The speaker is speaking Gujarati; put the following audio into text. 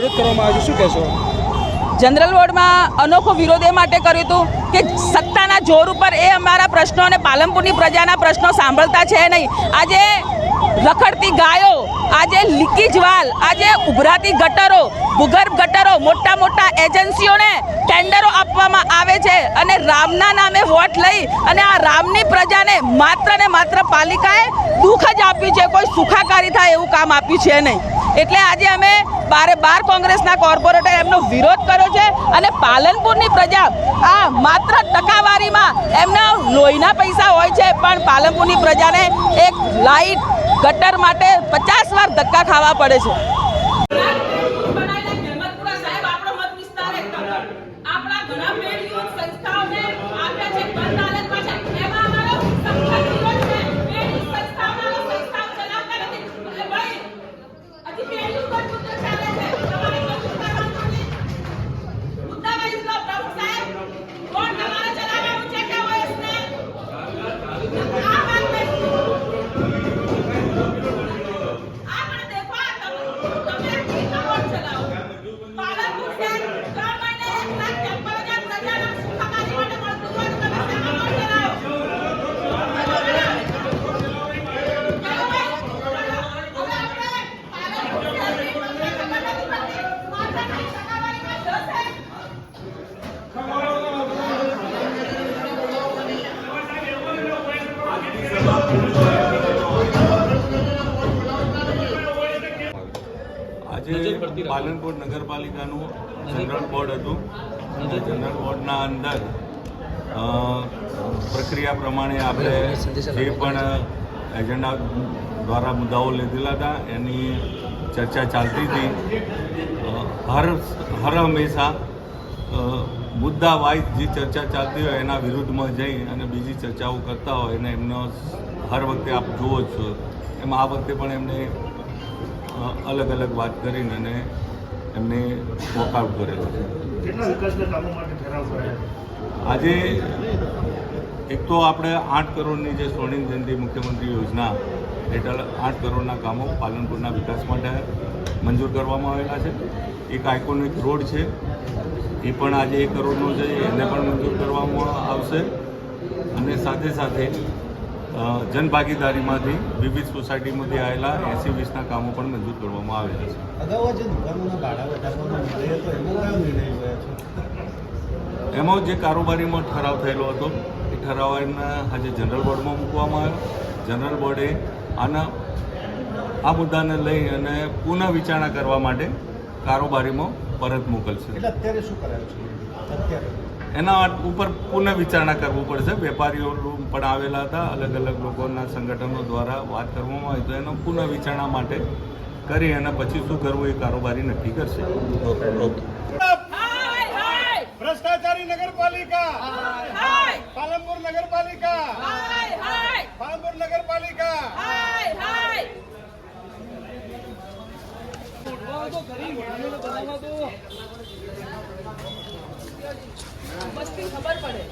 વિરોધ જનરલ વોર્ડમાં અનોખો વિરોધ એ માટે કર્યું હતું કે સત્તાના જોર ઉપર એ અમારા પ્રશ્નો અને પાલનપુરની પ્રજાના પ્રશ્નો સાંભળતા છે નહીં. આજે રખડતી ગાયો, આજે લીકેજ વાલ, આજે ઉભરાતી ગટરો, ભૂગર્ભ ગટરો, મોટા મોટા એજન્સીઓને ટેન્ડરો આપવામાં આવે છે અને રામના નામે વોટ લઈ અને આ રામની પ્રજાને માત્ર ને માત્ર પાલિકાએ દુઃખ જ આપ્યું છે. કોઈ સુખાકારી થાય એવું કામ આપ્યું છે નહીં. એટલે આજે અમે બારે બાર કોંગ્રેસના કોર્પોરેટરે એમનો વિરોધ કર્યો છે અને પાલનપુરની પ્રજા આ માત્ર ટકાવારીમાં એમના લોહીના પૈસા હોય છે, પણ પાલનપુરની પ્રજાને એક લાઇટ ગટર માટે પચાસ વાર ધક્કા ખાવા પડે છે. આજે પાલનપુર નગરપાલિકાનું જનરલ બોર્ડ હતું. જનરલ બોર્ડના અંદર પ્રક્રિયા પ્રમાણે આપણે જે પણ એજન્ડા દ્વારા મુદ્દાઓ લીધેલા હતા એની ચર્ચા ચાલતી હતી. હર હર હંમેશા મુદ્દા વાઇઝ જે ચર્ચા ચાલતી હોય એના વિરુદ્ધમાં જઈ અને બીજી ચર્ચાઓ કરતા હોય અને એમનો હર વખતે આપ જુઓ જ છો. એમ આ વખતે પણ એમને અલગ અલગ વાત કરીને અને એમને વોકઆઉટ કરેલો છે કેટલા વિકાસના કામો માટે ઠરાવ કરાયો આજે એક તો આપણે આઠ કરોડની જે સ્વર્ણિમ જયંતિ મુખ્યમંત્રી યોજના હેઠળ આઠ કરોડના કામો પાલનપુરના વિકાસ માટે મંજૂર કરવામાં આવેલા છે. એક આઇકોનિક રોડ છે. એ પણ આજે એક કરોડનો છે. એને પણ મંજૂર કરવામાં આવશે. અને સાથે સાથે જનભાગીદારીમાંથી વિવિધ સોસાયટીમાંથી આવેલા એસી વીસના કામો પણ મંજૂર કરવામાં આવેલા છે. અગાઉ જે દુકાનોના ભાડા વધારવાનો નિર્ણય હતો એમાં કયો નિર્ણય છે? એમાં જે કારોબારીમાં ઠરાવ થયેલો હતો એ ઠરાવના આજે જનરલ બોર્ડમાં મૂકવામાં આવ્યો. જનરલ બોર્ડે આના આ મુદ્દાને લઈ અને પુનઃ વિચારણા કરવા માટે કારોબારીમાં પરત મોકલશે. એટલે અત્યારે શું કરાયું છે? અત્યારે. એના ઉપર પુનઃ વિચારણા કરવું પડશે. વેપારીઓ પણ આવેલા હતા. અલગ અલગ લોકોના સંગઠનો દ્વારા વાત કરવામાં આવી તો એનો પુનઃ વિચારણા માટે કરી અને પછી શું કરવું એ કારોબારી નક્કી કરશે. ભ્રષ્ટાચારી નગરપાલિકા. પાલનપુર નગરપાલિકા. પાલનપુર નગરપાલિકા. ખબર પડે.